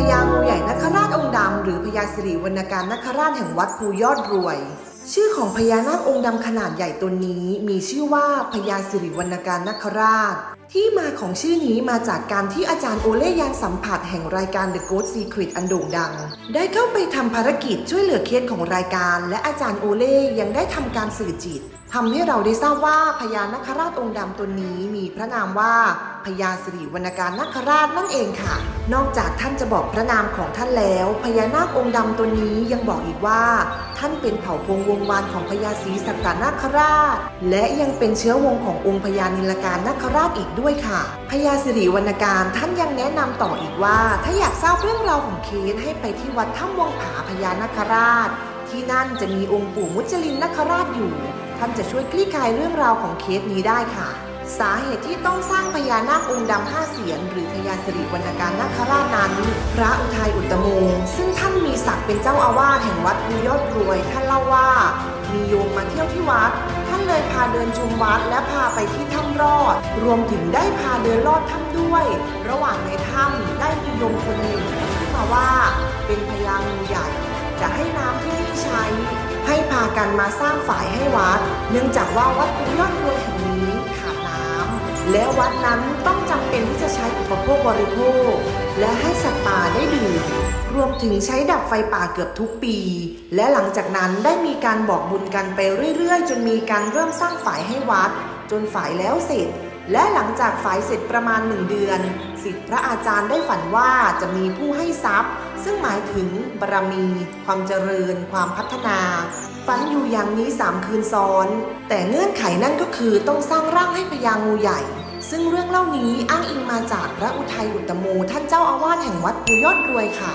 พญางูใหญ่นคราชองค์ดำหรือพญาสิริวรรณการนคราชแห่งวัดภูยอดรวย ชื่อของพญานาคองค์ดำขนาดใหญ่ตนนี้มีชื่อว่าพญาสิริวรรณการนคราช ที่มาของชื่อนี้มาจากการที่อาจารย์โอเล่ยานสัมผัสแห่งรายการ The Ghost Secret อันโด่งดัง ได้เข้าไปทำภารกิจช่วยเหลือเคสของรายการ และอาจารย์โอเล่ยังได้ทำการสื่อจิต ทำให้เราได้ทราบว่าพญานาคราชองค์ดำตนนี้มีพระนามว่าพญาสิริวรรณการนาคราชนั่นเองค่ะ นอกจากท่านจะบอกพระนามของท่านแล้วพญานาคองค์ดำตัวนี้ยังบอกอีกว่า ท่านเป็นเผ่าพงวงวานของพญาศรีสัตตนาคราช และยังเป็นเชื้อวงขององค์พญานิลการนาคราชอีกด้วยค่ะพญาสิริวรรณการท่านยังแนะนำต่ออีกว่า ถ้าอยากทราบเรื่องราวของเคสให้ไปที่วัดถ้ำวังผาพญานาคราช ที่นั่นจะมีองค์ปู่มุจลินนาคราชอยู่ ท่านจะช่วยคลี่คลายเรื่องราวของเคสนี้ได้ค่ะ สาเหตุที่ต้องสร้างพญานาคองค์ดำห้าเสียน หรือพญาสิริวรรณการนาคราชนั้น พระอุทัยอุตตโมซึ่งท่านมีศักดิ์เป็นเจ้าอาวาสแห่งวัดภูยอดรวย ท่านเล่าว่า มีโยมมาเที่ยวที่วัด ท่านเลยพาเดินชมวัดและพาไปที่ถ้ำรอด รวมถึงได้พาเดินลอดถ้ำด้วย ระหว่างในถ้ำได้มีโยมคนหนึ่ง กันมาสร้างฝายให้วัด เนื่องจากว่าวัดภูยอดรวยแห่งนี้ขาดน้ำและวัดนั้นต้องจำเป็นที่จะใช้อุปโภคบริโภค และให้สัตว์ป่าได้ดื่มรวมถึงใช้ดับไฟป่าเกือบทุกปี และหลังจากนั้นได้มีการบอกบุญกันไปเรื่อยๆ จนมีการเริ่มสร้างฝายให้วัด จนฝายแล้วเสร็จและหลังจากฝายเสร็จประมาณหนึ่งเดือนสิทธิพระอาจารย์ได้ฝันว่าจะมีผู้ให้ทรัพย์ ซึ่งหมายถึงบารมี ความเจริญ ความพัฒนา ฝันอยู่อย่างนี้สามคืนซ้อน แต่เงื่อนไขนั่นก็คือต้องสร้างร่างให้พญางูใหญ่ ซึ่งเรื่องเล่านี้อ้างอิงมาจากพระอุทัยอุตโมท่านเจ้าอาวาสแห่งวัดภูยอดรวยค่ะ